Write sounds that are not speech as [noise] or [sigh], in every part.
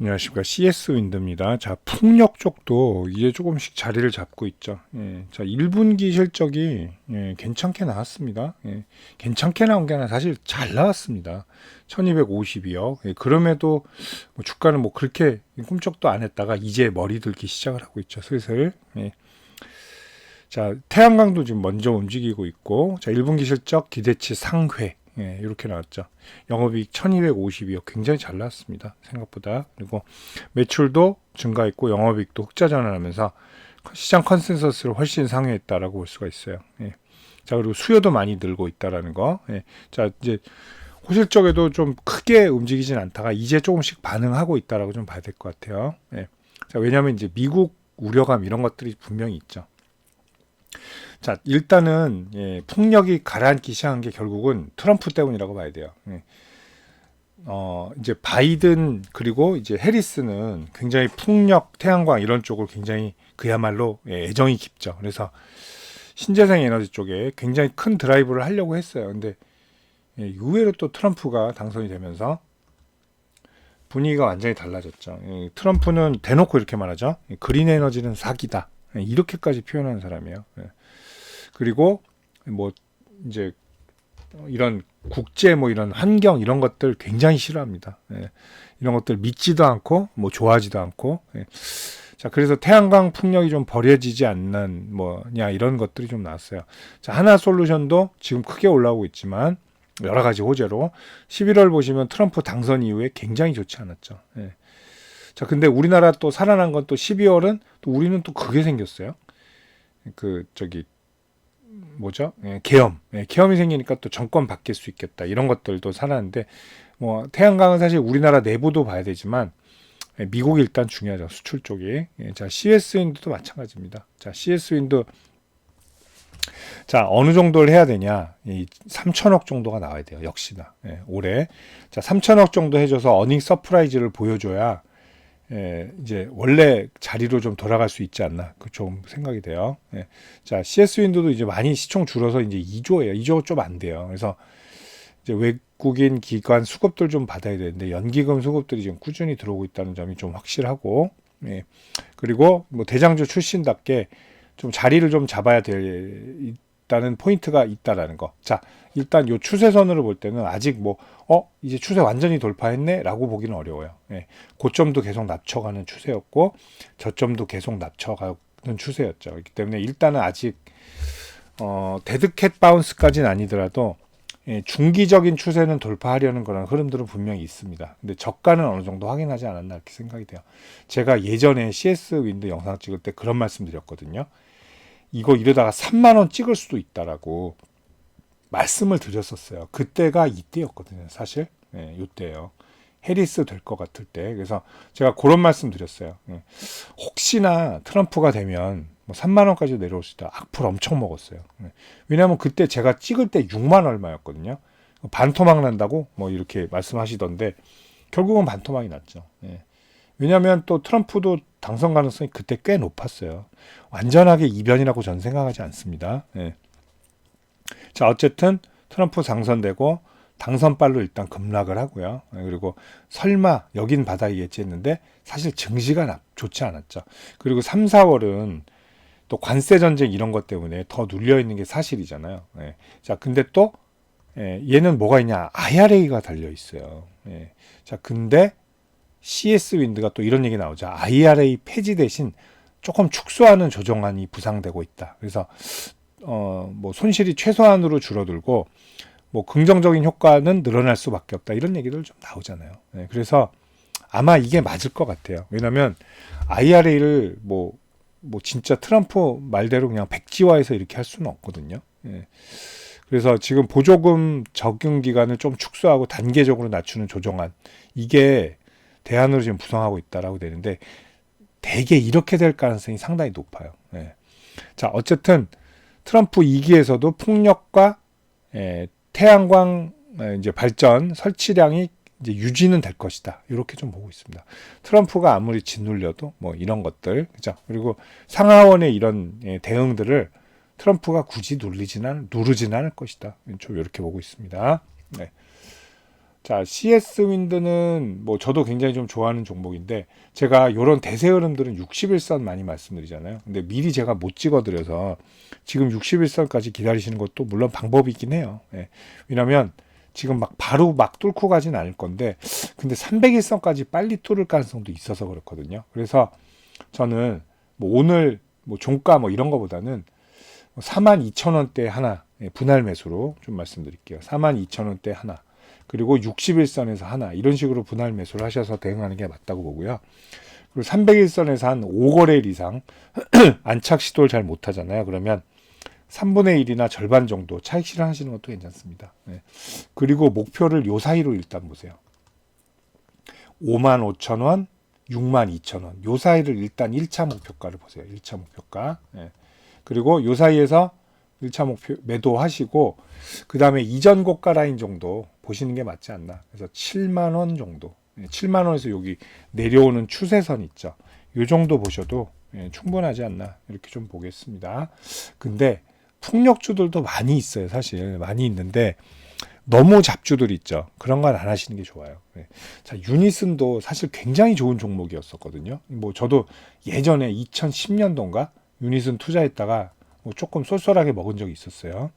안녕하십니까. CS 윈드입니다. 자, 풍력 쪽도 이제 조금씩 자리를 잡고 있죠. 예, 자, 1분기 실적이 예, 괜찮게 나왔습니다. 예, 괜찮게 나온 게 아니라 사실 잘 나왔습니다. 1252억. 예, 그럼에도 뭐 주가는 뭐 그렇게 꿈쩍도 안 했다가 이제 머리 들기 시작을 하고 있죠. 슬슬. 예. 자, 태양광도 지금 먼저 움직이고 있고, 자, 1분기 실적 기대치 상회. 예, 이렇게 나왔죠. 영업이익 1252억 굉장히 잘 나왔습니다. 생각보다. 그리고 매출도 증가했고 영업이익도 흑자 전환하면서 시장 컨센서스를 훨씬 상회했다라고 볼 수가 있어요. 예. 자, 그리고 수요도 많이 늘고 있다라는 거. 예. 자, 이제 호실적에도 좀 크게 움직이진 않다가 이제 조금씩 반응하고 있다라고 좀 봐야 될 것 같아요. 예. 자, 왜냐하면 이제 미국 우려감 이런 것들이 분명히 있죠. 자, 일단은 예, 폭력이 가라앉기 시작한 게 결국은 트럼프 때문이라고 봐야 돼요. 예. 어, 이제 바이든 그리고 이제 해리스는 굉장히 풍력, 태양광 이런 쪽을 굉장히 그야말로 예, 애정이 깊죠. 그래서 신재생 에너지 쪽에 굉장히 큰 드라이브를 하려고 했어요. 근데 예, 의외로 또 트럼프가 당선이 되면서 분위기가 완전히 달라졌죠. 예, 트럼프는 대놓고 이렇게 말하죠. 예, 그린 에너지는 사기다. 예, 이렇게까지 표현하는 사람이에요. 예. 그리고 뭐 이제 이런 국제 뭐 이런 환경 이런 것들 굉장히 싫어합니다. 예. 이런 것들 믿지도 않고 뭐 좋아하지도 않고. 예. 자 그래서 태양광 풍력이 좀 버려지지 않는 뭐냐 이런 것들이 좀 나왔어요. 자 하나 솔루션도 지금 크게 올라오고 있지만 여러 가지 호재로 11월 보시면 트럼프 당선 이후에 굉장히 좋지 않았죠. 예. 자 근데 우리나라 또 살아난 건 또 12월은 또 우리는 또 그게 생겼어요. 그 저기 뭐죠? 예, 계엄. 예, 계엄이 생기니까 또 정권 바뀔 수 있겠다. 이런 것들도 살았는데 뭐 태양광은 사실 우리나라 내부도 봐야 되지만 예, 미국이 일단 중요하죠. 수출 쪽이. 예, 자, CS 윈드도 마찬가지입니다. 자, CS 윈드 자, 어느 정도를 해야 되냐? 이 3천억 정도가 나와야 돼요. 역시나. 예, 올해. 자, 3천억 정도 해 줘서 어닝 서프라이즈를 보여 줘야 예, 이제 원래 자리로 좀 돌아갈 수 있지 않나 그 좀 생각이 돼요. 예. 자 CS 윈도도 이제 많이 시총 줄어서 이제 2조예요. 2조 좀 안 돼요. 그래서 이제 외국인 기관 수급들 좀 받아야 되는데 연기금 수급들이 지금 꾸준히 들어오고 있다는 점이 좀 확실하고 예. 그리고 뭐 대장주 출신답게 좀 자리를 좀 잡아야 될 있다는 포인트가 있다라는 거. 자, 일단 요 추세선으로 볼 때는 아직 뭐, 어, 이제 추세 완전히 돌파했네? 라고 보기는 어려워요. 예. 고점도 계속 낮춰가는 추세였고, 저점도 계속 낮춰가는 추세였죠. 그렇기 때문에 일단은 아직, 어, 데드캣 바운스까지는 아니더라도, 예, 중기적인 추세는 돌파하려는 그런 흐름들은 분명히 있습니다. 근데 저가는 어느 정도 확인하지 않았나 이렇게 생각이 돼요. 제가 예전에 CS 윈드 영상 찍을 때 그런 말씀 드렸거든요. 이거 이러다가 3만 원 찍을 수도 있다라고 말씀을 드렸었어요. 그때가 이때였거든요. 사실 네, 이때요. 해리스 될 것 같을 때 그래서 제가 그런 말씀 드렸어요. 네. 혹시나 트럼프가 되면 뭐 3만 원까지 내려올 수 있다. 악플 엄청 먹었어요. 네. 왜냐하면 그때 제가 찍을 때 6만 얼마였거든요. 반토막 난다고 뭐 이렇게 말씀하시던데 결국은 반토막이 났죠. 네. 왜냐하면 또 트럼프도 당선 가능성이 그때 꽤 높았어요. 완전하게 이변이라고 저는 생각하지 않습니다. 예. 자, 어쨌든 트럼프 당선되고 당선빨로 일단 급락을 하고요. 예, 그리고 설마 여긴 받아야겠지 했는데 사실 증시가 좋지 않았죠. 그리고 3, 4월은 또 관세 전쟁 이런 것 때문에 더 눌려 있는 게 사실이잖아요. 예. 자, 근데 또 예, 얘는 뭐가 있냐? IRA가 달려 있어요. 예. 자, 근데 CS 윈드가 또 이런 얘기 나오죠. IRA 폐지 대신 조금 축소하는 조정안이 부상되고 있다. 그래서 어 뭐 손실이 최소한으로 줄어들고 뭐 긍정적인 효과는 늘어날 수밖에 없다. 이런 얘기들 좀 나오잖아요. 네, 그래서 아마 이게 맞을 것 같아요. 왜냐하면 IRA를 뭐, 뭐 진짜 트럼프 말대로 그냥 백지화해서 이렇게 할 수는 없거든요. 예. 그래서 지금 보조금 적용 기간을 좀 축소하고 단계적으로 낮추는 조정안 이게 대안으로 지금 부상하고 있다라고 되는데 대개 이렇게 될 가능성이 상당히 높아요. 예. 자 어쨌든 트럼프 2기에서도 풍력과 예, 태양광 예, 이제 발전 설치량이 이제 유지는 될 것이다. 이렇게 좀 보고 있습니다. 트럼프가 아무리 짓눌려도 뭐 이런 것들, 그죠? 그리고 상하원의 이런 예, 대응들을 트럼프가 굳이 누르지는 누르지는 않을 것이다. 좀 이렇게 보고 있습니다. 네. 자, CS 윈드는 뭐 저도 굉장히 좀 좋아하는 종목인데 제가 요런 대세 흐름들은 61선 많이 말씀드리잖아요. 근데 미리 제가 못 찍어 드려서 지금 61선까지 기다리시는 것도 물론 방법이긴 해요. 예. 왜냐면 지금 막 바로 막 뚫고 가진 않을 건데 근데 301선까지 빨리 뚫을 가능성도 있어서 그렇거든요. 그래서 저는 뭐 오늘 뭐 종가 뭐 이런 거보다는 42,000원대 하나 예, 분할 매수로 좀 말씀드릴게요. 42,000원대 하나. 그리고 61선에서 하나 이런 식으로 분할 매수를 하셔서 대응하는 게 맞다고 보고요. 그리고 301선에서 한 5거래일 이상 [clears throat] 안착 시도를 잘 못하잖아요. 그러면 3분의 1이나 절반 정도 차익 실현하시는 것도 괜찮습니다. 네. 그리고 목표를 요 사이로 일단 보세요. 5만 5천 원, 6만 2천 원. 요 사이를 일단 1차 목표가를 보세요. 1차 목표가. 네. 그리고 요 사이에서 1차 목표 매도하시고 그 다음에 이전 고가 라인 정도 보시는 게 맞지 않나. 그래서 7만 원 정도. 예, 7만 원에서 여기 내려오는 추세선 있죠. 요 정도 보셔도 예, 충분하지 않나 이렇게 좀 보겠습니다. 근데 풍력주들도 많이 있어요. 사실 많이 있는데 너무 잡주들 있죠. 그런 건 안 하시는 게 좋아요. 예. 자, 유니슨도 사실 굉장히 좋은 종목이었었거든요. 뭐 저도 예전에 2010년도인가 유니슨 투자했다가 뭐 조금 쏠쏠하게 먹은 적이 있었어요.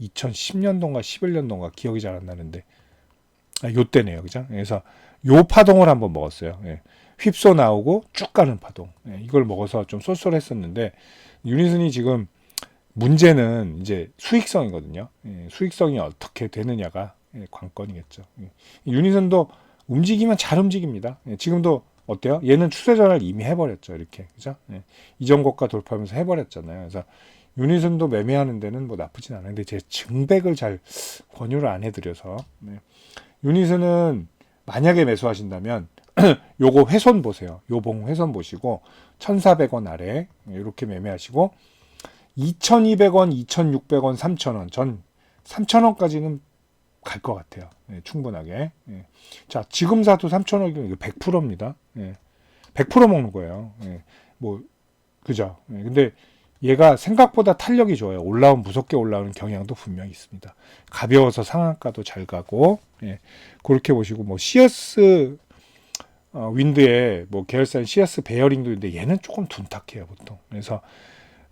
2010년도인가 11년도인가 기억이 잘 안 나는데 아, 요 때네요, 그죠? 그래서 요 파동을 한번 먹었어요. 예. 휩소 나오고 쭉 가는 파동. 예, 이걸 먹어서 좀 쏠쏠했었는데 유니슨이 지금 문제는 이제 수익성이거든요. 예, 수익성이 어떻게 되느냐가 예, 관건이겠죠. 예. 유니슨도 움직이면 잘 움직입니다. 예, 지금도 어때요? 얘는 추세 전환을 이미 해버렸죠. 이렇게 그죠? 예, 이전 고가 돌파하면서 해버렸잖아요. 그래서 유니슨도 매매하는 데는 뭐 나쁘진 않은데 제 증백을 잘 권유를 안 해드려서 네. 유니슨은 만약에 매수하신다면 [clears throat] 요거 훼손 보세요. 요봉 훼손 보시고 1,400원 아래 이렇게 매매하시고 2,200원, 2,600원, 3,000원 전 3,000원까지는 갈 것 같아요. 네, 충분하게. 네. 자, 지금 사도 3,000원이면 이거 100%입니다. 네. 100% 먹는 거예요. 네. 뭐 그죠? 네. 근데 얘가 생각보다 탄력이 좋아요. 올라온 무섭게 올라오는 경향도 분명히 있습니다. 가벼워서 상한가도 잘 가고 예, 그렇게 보시고 뭐 시어스 어, 윈드의 뭐 계열사인 시어스 베어링도 있는데 얘는 조금 둔탁해요 보통. 그래서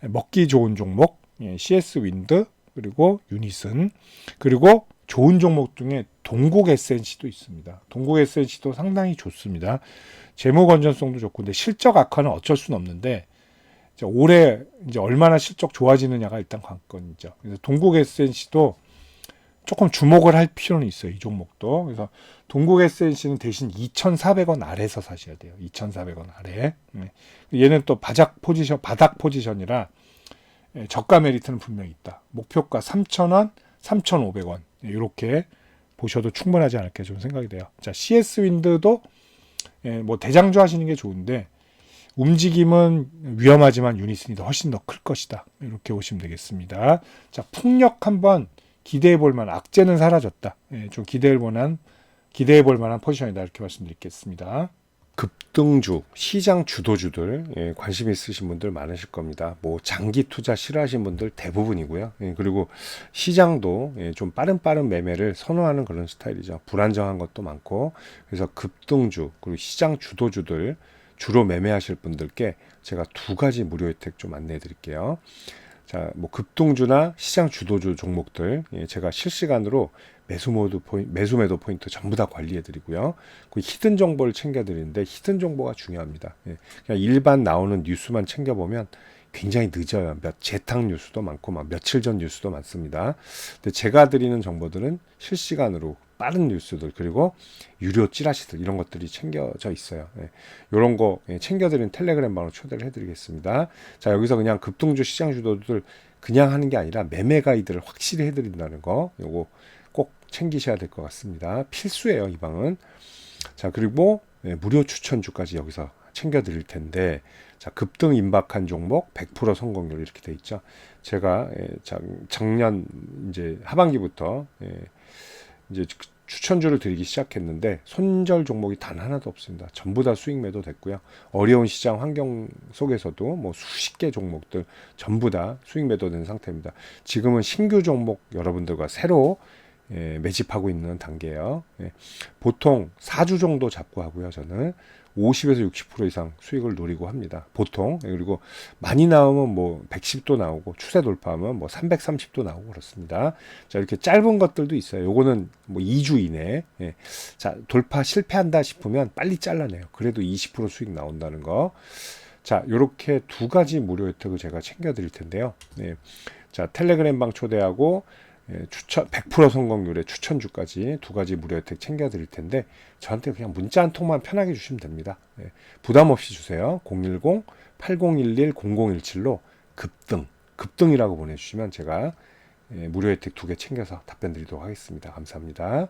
먹기 좋은 종목 예, CS 윈드 그리고 유니슨 그리고 좋은 종목 중에 동국 SNC도 있습니다. 동국 SNC도 상당히 좋습니다. 재무 건전성도 좋고 근데 실적 악화는 어쩔 수는 없는데 이제 올해 이제 얼마나 실적 좋아지느냐가 일단 관건이죠. 그래서 동국 SNC도 조금 주목을 할 필요는 있어요. 이 종목도. 그래서 동국 SNC는 대신 2,400원 아래에서 사셔야 돼요. 2,400원 아래. 네. 얘는 또 바닥 포지션, 바닥 포지션이라 예, 저가 메리트는 분명히 있다. 목표가 3,000원, 3,500원. 이렇게 보셔도 충분하지 않을까 좀 생각이 돼요. 자, CS 윈드도 예, 뭐 대장주 하시는 게 좋은데 움직임은 위험하지만 더 훨씬 더 클 것이다. 이렇게 보시면 되겠습니다. 자, 풍력 한번 기대해 볼 만한 악재는 사라졌다. 예, 좀 기대해 볼 만한 기대해 볼 만한 포지션이다. 이렇게 말씀드리겠습니다. 급등주, 시장 주도주들 예, 관심 있으신 분들 많으실 겁니다. 뭐 장기 투자 싫어하시는 분들 대부분이고요. 예, 그리고 시장도 예, 좀 빠른 빠른 매매를 선호하는 그런 스타일이죠. 불안정한 것도 많고 그래서 급등주 그리고 시장 주도주들 주로 매매하실 분들께 제가 두 가지 무료 혜택 좀 안내해 드릴게요. 자, 뭐 급등주나 시장 주도주 종목들 예, 제가 실시간으로 매수 모드 포인트, 매수 매도 포인트 전부 다 관리해 드리고요. 그 히든 정보를 챙겨 드리는데 히든 정보가 중요합니다. 예, 그냥 일반 나오는 뉴스만 챙겨 보면 굉장히 늦어요. 몇 재탕 뉴스도 많고 막 며칠 전 뉴스도 많습니다. 근데 제가 드리는 정보들은 실시간으로 빠른 뉴스들 그리고 유료 찌라시들 이런 것들이 챙겨져 있어요. 예. 이런 거 예, 챙겨드리는 텔레그램 방으로 초대를 해드리겠습니다. 자 여기서 그냥 급등주 시장 주도들 그냥 하는 게 아니라 매매 가이드를 확실히 해드린다는 거 요거 꼭 챙기셔야 될 것 같습니다. 필수예요 이 방은. 자 그리고 예, 무료 추천주까지 여기서 챙겨드릴 텐데 자 급등 임박한 종목 100% 성공률 이렇게 돼 있죠. 제가 예, 작, 작년 이제 하반기부터 예, 이제 추천주를 드리기 시작했는데 손절 종목이 단 하나도 없습니다. 전부 다 수익 매도 됐고요. 어려운 시장 환경 속에서도 뭐 수십 개 종목들 전부 다 수익 매도된 상태입니다. 지금은 신규 종목 여러분들과 새로 예, 매집하고 있는 단계예요. 예, 보통 4주 정도 잡고 하고요. 저는 50에서 60% 이상 수익을 노리고 합니다. 보통 예, 그리고 많이 나오면 뭐 110도 나오고 추세 돌파하면 뭐 330도 나오고 그렇습니다. 자 이렇게 짧은 것들도 있어요. 요거는 뭐 2주 이내. 예. 자 돌파 실패한다 싶으면 빨리 잘라내요. 그래도 20% 수익 나온다는 거. 자 요렇게 두 가지 무료 혜택을 제가 챙겨 드릴 텐데요. 예. 자 텔레그램 방 초대하고 예, 추천 100% 성공률의 추천주까지 두 가지 무료 혜택 챙겨 드릴 텐데 저한테 그냥 문자 한 통만 편하게 주시면 됩니다. 예, 부담 없이 주세요. 010-8011-0017로 급등 급등이라고 보내주시면 제가 예, 무료 혜택 두 개 챙겨서 답변 드리도록 하겠습니다. 감사합니다.